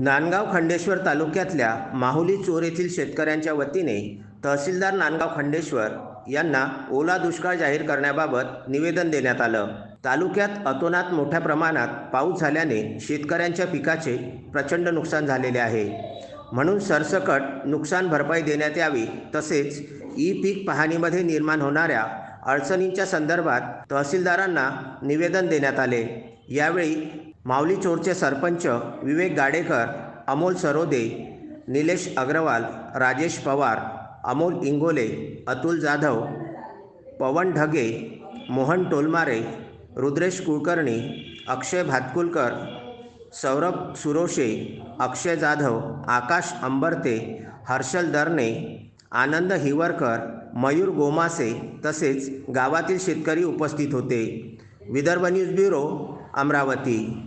नांदगाव खंडेश्वर तालुक्यातल्या माहुली चोर येथील शेतकऱ्यांच्या वतीने तहसीलदार नांदगाव खंडेश्वर यांना ओला दुष्काळ जाहीर करण्याबाबत निवेदन देण्यात आलं. तालुक्यात अतोनात मोठ्या प्रमाणात पाऊस झाल्याने शेतकऱ्यांच्या पिकाचे प्रचंड नुकसान झालेले आहे. म्हणून सरसकट नुकसान भरपाई देण्यात यावी तसेच ई पीक पाहणीमध्ये निर्माण होणाऱ्या अडचणींच्या संदर्भात तहसीलदारांना निवेदन देण्यात आले. यावेळी माऊली चोरचे सरपंच विवेक गाडेकर अमोल सरोदे निलेश अग्रवाल राजेश पवार अमोल इंगोले अतुल जाधव पवन ढगे मोहन टोलमारे रुद्रेश कुलकर्णी अक्षय भातकुलकर सौरभ सुरोशे अक्षय जाधव आकाश अंबरते हर्षल दरने आनंद हिवरकर मयूर गोमासे तसेच गावातील शेतकरी उपस्थित होते. Vidarbha news bureau Amravati.